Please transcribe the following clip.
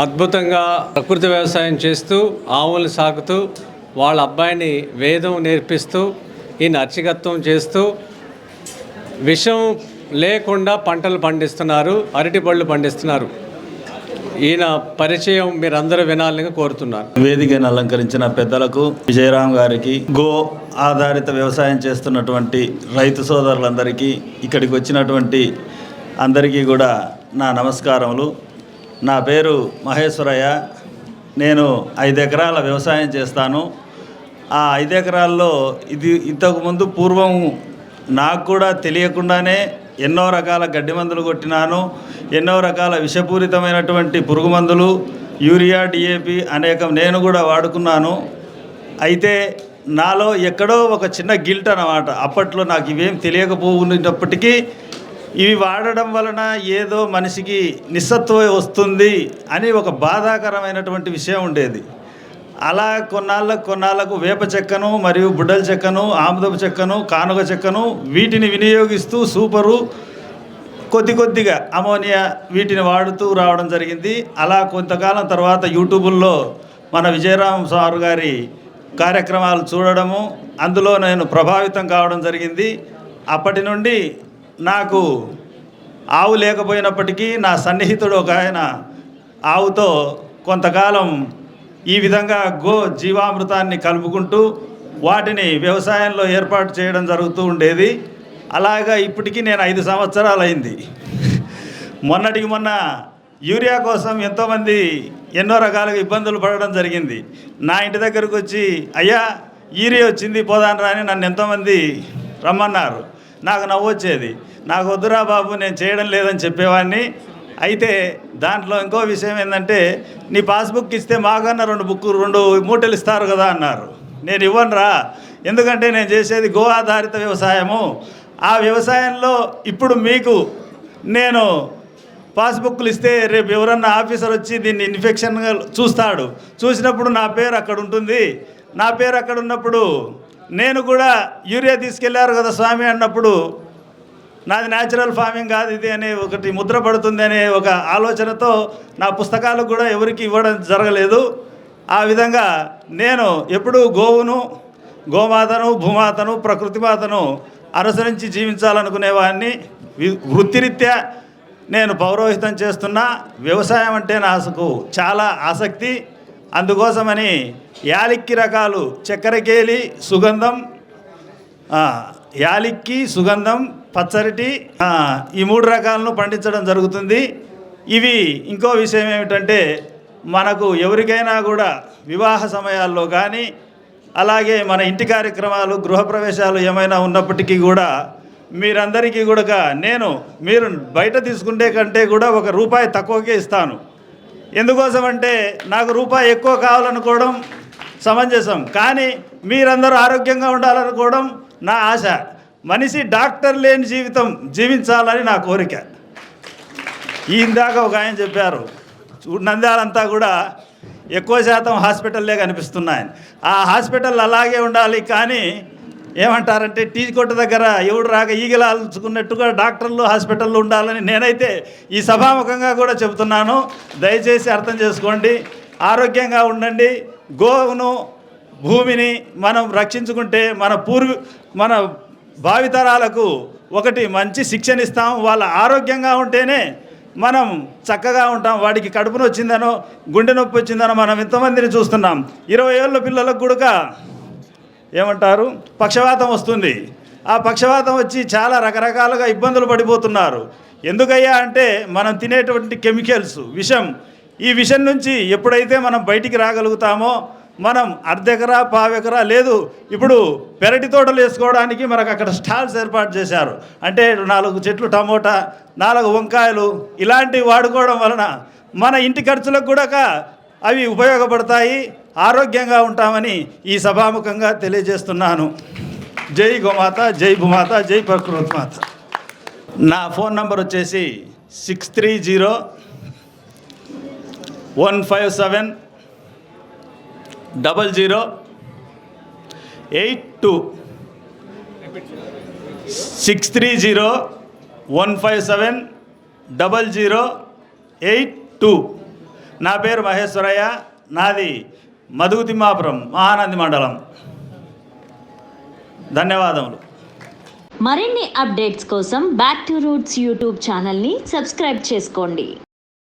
అద్భుతంగా ప్రకృతి వ్యవసాయం చేస్తూ ఆవులు సాకుతూ వాళ్ళ అబ్బాయిని వేదం నేర్పిస్తూ ఈయన అర్చకత్వం చేస్తూ విషం లేకుండా పంటలు పండిస్తున్నారు అరటి పళ్ళు పండిస్తున్నారు. ఈయన పరిచయం మీరందరూ వినాలని కోరుతున్నాను. వేదికను అలంకరించిన పెద్దలకు విజయరాం గారికి గో ఆధారిత వ్యవసాయం చేస్తున్నటువంటి రైతు సోదరులందరికీ ఇక్కడికి వచ్చినటువంటి అందరికీ కూడా నా నమస్కారములు. నా పేరు మహేశ్వరయ్య. నేను ఐదు ఎకరాల వ్యవసాయం చేస్తాను. ఆ ఐదు ఎకరాల్లో ఇది ఇంతకుముందు పూర్వం నాకు కూడా తెలియకుండానే ఎన్నో రకాల గడ్డి మందులు కొట్టినాను. ఎన్నో రకాల విషపూరితమైనటువంటి పురుగు మందులు యూరియా డిఏపి అనేకం నేను కూడా వాడుకున్నాను. అయితే నాలో ఎక్కడో ఒక చిన్న గిల్ట్ అన్నమాట. అప్పట్లో నాకు ఇవేం తెలియకపోయినప్పటికీ ఇవి వాడడం వలన ఏదో మనిషికి నిస్సత్వ వస్తుంది అని ఒక బాధాకరమైనటువంటి విషయం ఉండేది. అలా కొన్నాళ్ళకు కొన్నాళ్ళకు వేప చెక్కను మరియు బుడ్డల చెక్కను ఆముదపు చెక్కను కానుగ చెక్కను వీటిని వినియోగిస్తూ సూపరు కొద్ది కొద్దిగా అమోనియా వీటిని వాడుతూ రావడం జరిగింది. అలా కొంతకాలం తర్వాత యూట్యూబుల్లో మన విజయరామ్ సార్ గారి కార్యక్రమాలు చూడడము అందులో నేను ప్రభావితం కావడం జరిగింది. అప్పటి నుండి నాకు ఆవు లేకపోయినప్పటికీ నా సన్నిహితుడు ఒక ఆయన ఆవుతో కొంతకాలం ఈ విధంగా గో జీవామృతాన్ని కలుపుకుంటూ వాటిని వ్యవసాయంలో ఏర్పాటు చేయడం జరుగుతూ ఉండేది. అలాగా ఇప్పటికీ నేను ఐదు సంవత్సరాలు అయింది మొన్నటికి మొన్న యూరియా కోసం ఎంతోమంది ఎన్నో రకాలుగా ఇబ్బందులు పడడం జరిగింది. నా ఇంటి దగ్గరకు వచ్చి అయ్యా యూరియా వచ్చింది పోదాను రాని నన్ను ఎంతోమంది రమ్మన్నారు. నాకు నవ్వు వచ్చేది. నాకు వద్దురా బాబు నేను చేయడం లేదని చెప్పేవాడిని. అయితే దాంట్లో ఇంకో విషయం ఏంటంటే నీ పాస్బుక్ ఇస్తే మాకన్నా రెండు బుక్ రెండు మూటలు ఇస్తారు కదా అన్నారు. నేను ఇవ్వనురా. ఎందుకంటే నేను చేసేది గో ఆధారిత వ్యవసాయము. ఆ వ్యవసాయంలో ఇప్పుడు మీకు నేను పాస్బుక్లు ఇస్తే రేపు ఎవరన్నా ఆఫీసర్ వచ్చి దీన్ని ఇన్ఫెక్షన్గా చూస్తాడు. చూసినప్పుడు నా పేరు అక్కడ ఉంటుంది. నా పేరు అక్కడ ఉన్నప్పుడు నేను కూడా యూరియా తీసుకెళ్ళారు కదా స్వామి అన్నప్పుడు నాది న్యాచురల్ ఫార్మింగ్ కాదు ఇది అనే ఒకటి ముద్ర పడుతుంది అనే ఒక ఆలోచనతో నా పుస్తకాలు కూడా ఎవరికి ఇవ్వడం జరగలేదు. ఆ విధంగా నేను ఎప్పుడూ గోవును గోమాతను భూమాతను ప్రకృతి మాతను అనుసరించి జీవించాలనుకునేవాడిని వృత్తిరీత్యా నేను పౌరోహితం చేస్తున్నా. వ్యవసాయం అంటే నాకు చాలా ఆసక్తి. అందుకోసమని యాలిక్కి రకాలు చక్కెరకేలి సుగంధం యాలిక్కి సుగంధం పచ్చరిటి ఈ మూడు రకాలను పండించడం జరుగుతుంది. ఇవి ఇంకో విషయం ఏమిటంటే మనకు ఎవరికైనా కూడా వివాహ సమయాల్లో కానీ అలాగే మన ఇంటి కార్యక్రమాలు గృహప్రవేశాలు ఏమైనా ఉన్నప్పటికీ కూడా మీరందరికీ కూడా నేను మీరు బయట తీసుకుంటే కంటే కూడా ఒక రూపాయి తక్కువకే ఇస్తాను. ఎందుకోసం అంటే నాకు రూపాయి ఎక్కువ కావాలనుకోవడం సమంజసం. కానీ మీరందరూ ఆరోగ్యంగా ఉండాలనుకోవడం నా ఆశ. మనిషి డాక్టర్ లేని జీవితం జీవించాలని నా కోరిక. ఈ ఇందాక ఒక ఆయన చెప్పారు. చూ- నంద్యాలంతా కూడా ఎక్కువ శాతం హాస్పిటల్లే కనిపిస్తున్నాయి ఆ హాస్పిటల్ అలాగే ఉండాలి కానీ ఏమంటారంటే టీ కొట్టు దగ్గర ఎవడు రాక ఈగలు ఆల్చుకున్నట్టుగా డాక్టర్లు హాస్పిటల్లో ఉండాలని నేనైతే ఈ సభాముఖంగా కూడా చెబుతున్నాను. దయచేసి అర్థం చేసుకోండి. ఆరోగ్యంగా ఉండండి. గోవును భూమిని మనం రక్షించుకుంటే మన పూర్వీ మన భావితరాలకు ఒకటి మంచి శిక్షణ ఇస్తాం వాళ్ళ ఆరోగ్యంగా ఉంటేనే మనం చక్కగా ఉంటాం. వాడికి కడుపు నొచ్చిందనో గుండె నొప్పి వచ్చిందనో మనం ఎంతమందిని చూస్తున్నాం. ఇరవై ఏళ్ళ పిల్లలకు కూడా ఏమంటారు? పక్షవాతం వస్తుంది. ఆ పక్షవాతం వచ్చి చాలా రకరకాలుగా ఇబ్బందులు పడిపోతున్నారు. ఎందుకయ్యా అంటే మనం తినేటువంటి కెమికల్స్ విషం ఈ విషం నుంచి ఎప్పుడైతే మనం బయటికి రాగలుగుతామో మనం అర్ధెకరా పావెకరా లేదు ఇప్పుడు పెరటి తోటలు వేసుకోవడానికి మనకు అక్కడ స్టాల్స్ ఏర్పాటు చేశారు. అంటే నాలుగు చెట్లు టమోటా నాలుగు వంకాయలు ఇలాంటివి వాడుకోవడం వలన మన ఇంటి ఖర్చులకు కూడా అవి ఉపయోగపడతాయి. ఆరోగ్యంగా ఉంటామని ఈ సభాముఖంగా తెలియజేస్తున్నాను. జై గోమాత జై భూమాత జై ప్రకృతి మాత నా ఫోన్ నంబర్ వచ్చేసి six three zero one five seven double zero eight two. Six three zero one five seven double zero eight two. నా పేరు మహేశ్వరయ్య. నాది మధుగు తిమ్మాపురం మహానంది మండలం. ధన్యవాదములు. మరిన్ని అప్డేట్స్ కోసం బ్యాక్ టు రూట్స్ యూట్యూబ్ ఛానల్ని సబ్స్క్రైబ్ చేసుకోండి.